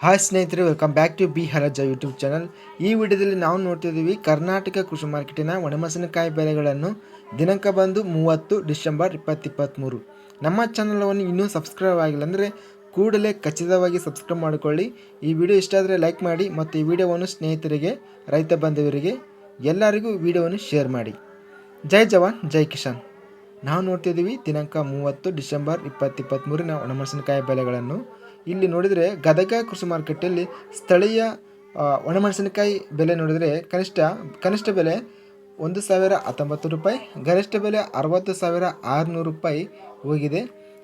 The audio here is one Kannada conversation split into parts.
ಹಾಯ್ ಸ್ನೇಹಿತರೆ ವೆಲ್ಕಮ್ ಬ್ಯಾಕ್ ಟು ಬಿ ಹರಜ ಯೂಟ್ಯೂಬ್ ಚಾನಲ್ ಈ ವಿಡಿಯೋದಲ್ಲಿ ನಾವು ನೋಡ್ತಿದ್ದೀವಿ ಕರ್ನಾಟಕ ಕೃಷಿ ಮಾರ್ಕೆಟಿನ ಒಣಮೆಣಸಿನಕಾಯಿ ಬೆಲೆಗಳನ್ನು ದಿನಾಂಕ ಬಂದು ಮೂವತ್ತು ಡಿಸೆಂಬರ್ ಇಪ್ಪತ್ತಿಪ್ಪತ್ತ್ಮೂರು ನಮ್ಮ ಚಾನಲವನ್ನು ಇನ್ನೂ ಸಬ್ಸ್ಕ್ರೈಬ್ ಆಗಿಲ್ಲ ಅಂದರೆ ಕೂಡಲೇ ಖಚಿತವಾಗಿ ಸಬ್ಸ್ಕ್ರೈಬ್ ಮಾಡಿಕೊಳ್ಳಿ. ಈ ವಿಡಿಯೋ ಇಷ್ಟ ಆದರೆ ಲೈಕ್ ಮಾಡಿ ಮತ್ತು ಈ ವಿಡಿಯೋವನ್ನು ಸ್ನೇಹಿತರಿಗೆ, ರೈತ ಬಾಂಧವರಿಗೆ, ಎಲ್ಲರಿಗೂ ವಿಡಿಯೋವನ್ನು ಶೇರ್ ಮಾಡಿ. ಜೈ ಜವಾನ್, ಜೈ ಕಿಶಾನ್ ನಾವು ನೋಡ್ತಿದ್ದೀವಿ ದಿನಾಂಕ ಮೂವತ್ತು ಡಿಸೆಂಬರ್ ಇಪ್ಪತ್ತಿಪ್ಪತ್ತ್ಮೂರಿನ ಒಣಮೆಣಸಿನಕಾಯಿ ಬೆಲೆಗಳನ್ನು ಇಲ್ಲಿ ನೋಡಿದರೆ ಗದಗ ಕೃಷಿ ಮಾರುಕಟ್ಟೆಯಲ್ಲಿ ಸ್ಥಳೀಯ ಒಣಮೆಣಸಿನಕಾಯಿ ಬೆಲೆ ನೋಡಿದರೆ ಕನಿಷ್ಠ ಕನಿಷ್ಠ ಬೆಲೆ ಒಂದು ಸಾವಿರ ಹತ್ತೊಂಬತ್ತು ರೂಪಾಯಿ, ಗರಿಷ್ಠ ಬೆಲೆ ಅರವತ್ತು ಸಾವಿರ ಆರುನೂರು ರೂಪಾಯಿ ಹೋಗಿದೆ.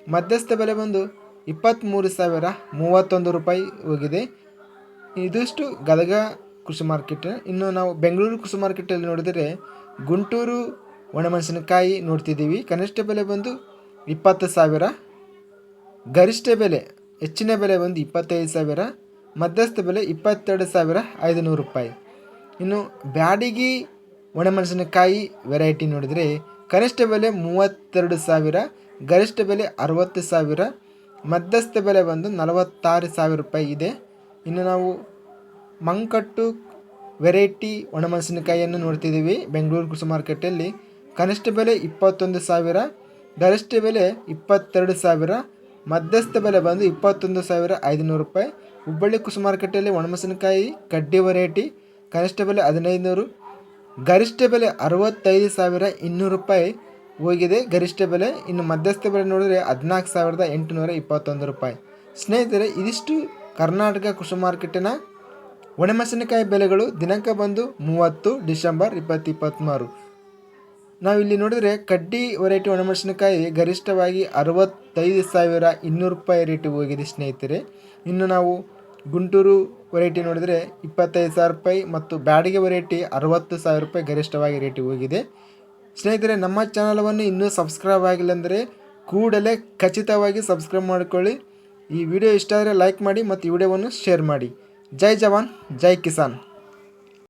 ಮಧ್ಯಸ್ಥ ಬೆಲೆ ಬಂದು ಇಪ್ಪತ್ತ್ಮೂರು ಸಾವಿರ ಮೂವತ್ತೊಂದು ರೂಪಾಯಿ ಹೋಗಿದೆ. ಇದಿಷ್ಟು ಗದಗ ಕೃಷಿ ಮಾರ್ಕೆಟ್. ಇನ್ನು ನಾವು ಬೆಂಗಳೂರು ಕೃಷಿ ಮಾರ್ಕೆಟಲ್ಲಿ ನೋಡಿದರೆ ಗುಂಟೂರು ಒಣಮೆಣಸಿನಕಾಯಿ ನೋಡ್ತಿದ್ದೀವಿ. ಕನಿಷ್ಠ ಬೆಲೆ ಬಂದು ಇಪ್ಪತ್ತು ಸಾವಿರ, ಗರಿಷ್ಠ ಬೆಲೆ ಹೆಚ್ಚಿನ ಬೆಲೆ ಬಂದು ಇಪ್ಪತ್ತೈದು ಸಾವಿರ, ಮಧ್ಯಸ್ಥ ಬೆಲೆ ಇಪ್ಪತ್ತೆರಡು ಸಾವಿರ ಐದುನೂರು ರೂಪಾಯಿ. ಇನ್ನು ಬ್ಯಾಡಗಿ ಒಣಮೆಣಸಿನಕಾಯಿ ವೆರೈಟಿ ನೋಡಿದರೆ ಕನಿಷ್ಠ ಬೆಲೆ ಮೂವತ್ತೆರಡು ಸಾವಿರ, ಗರಿಷ್ಠ ಬೆಲೆ ಅರವತ್ತು ಸಾವಿರ, ಮಧ್ಯಸ್ಥ ಬೆಲೆ ಬಂದು ನಲವತ್ತಾರು ಸಾವಿರ ರೂಪಾಯಿ ಇದೆ. ಇನ್ನು ನಾವು ಮಂಕಟ್ಟು ವೆರೈಟಿ ಒಣಮೆಣಸಿನಕಾಯಿಯನ್ನು ನೋಡ್ತಿದ್ದೀವಿ ಬೆಂಗಳೂರು ಕೃಷಿ ಮಾರ್ಕೆಟಲ್ಲಿ. ಕನಿಷ್ಠ ಬೆಲೆ ಇಪ್ಪತ್ತೊಂದು ಸಾವಿರ, ಗರಿಷ್ಠ ಬೆಲೆ ಇಪ್ಪತ್ತೆರಡು ಸಾವಿರ ಮಧ್ಯಸ್ಥ ಬೆಲೆ ಬಂದು ಇಪ್ಪತ್ತೊಂದು ಸಾವಿರ ಐದುನೂರು ರೂಪಾಯಿ. ಹುಬ್ಬಳ್ಳಿ ಕುಸು ಮಾರುಕಟ್ಟೆಯಲ್ಲಿ ಒಣಮೆಣಸಿನಕಾಯಿ, ಕಡ್ಡಿ ವೆರೈಟಿ, ಕನಿಷ್ಠ ಬೆಲೆ ಹದಿನೈದು ನೂರು ಗರಿಷ್ಠ ಬೆಲೆ ಅರವತ್ತೈದು ಸಾವಿರ ಇನ್ನೂರು ರೂಪಾಯಿ ಹೋಗಿದೆ. ಗರಿಷ್ಠ ಬೆಲೆ ಇನ್ನು ಮಧ್ಯಸ್ಥ ಬೆಲೆ ನೋಡಿದರೆ ಹದಿನಾಲ್ಕು ಸಾವಿರದ ಎಂಟುನೂರ ಇಪ್ಪತ್ತೊಂದು ರೂಪಾಯಿ. ಸ್ನೇಹಿತರೆ, ಇದಿಷ್ಟು ಕರ್ನಾಟಕ ಕೃಷಿ ಮಾರುಕಟ್ಟೆನ. ಒಣಮೆಣಸಿನಕಾಯಿ ಬೆಲೆಗಳು ದಿನಾಂಕ ಬಂದು ಮೂವತ್ತು ಡಿಸೆಂಬರ್ ಇಪ್ಪತ್ತು ಇಪ್ಪತ್ತ್ಮೂರು ನಾವಿಲ್ಲಿ ನೋಡಿದರೆ ಕಡ್ಡಿ ವೆರೈಟಿ ಒಣಮೆಣಸಿನಕಾಯಿ ಗರಿಷ್ಠವಾಗಿ ಅರವತ್ತೈದು ಸಾವಿರ ಇನ್ನೂರು ರೂಪಾಯಿ ರೇಟಿಗೆ ಹೋಗಿದೆ ಸ್ನೇಹಿತರೆ. ಇನ್ನು ನಾವು ಗುಂಟೂರು ವೆರೈಟಿ ನೋಡಿದರೆ ಇಪ್ಪತ್ತೈದು ಸಾವಿರ ರೂಪಾಯಿ ಮತ್ತು ಬ್ಯಾಡಿಗೆ ವೆರೈಟಿ ಅರವತ್ತು ಸಾವಿರ ರೂಪಾಯಿ ಗರಿಷ್ಠವಾಗಿ ರೇಟಿಗೆ ಹೋಗಿದೆ. ಸ್ನೇಹಿತರೆ, ನಮ್ಮ ಚಾನಲವನ್ನು ಇನ್ನೂ ಸಬ್ಸ್ಕ್ರೈಬ್ ಆಗಿಲ್ಲ ಅಂದರೆ ಕೂಡಲೇ ಖಚಿತವಾಗಿ ಸಬ್ಸ್ಕ್ರೈಬ್ ಮಾಡಿಕೊಳ್ಳಿ. ಈ ವಿಡಿಯೋ ಇಷ್ಟ ಆದರೆ ಲೈಕ್ ಮಾಡಿ ಮತ್ತು ಈ ವಿಡಿಯೋವನ್ನು ಶೇರ್ ಮಾಡಿ. ಜೈ ಜವಾನ್, ಜೈ ಕಿಸಾನ್.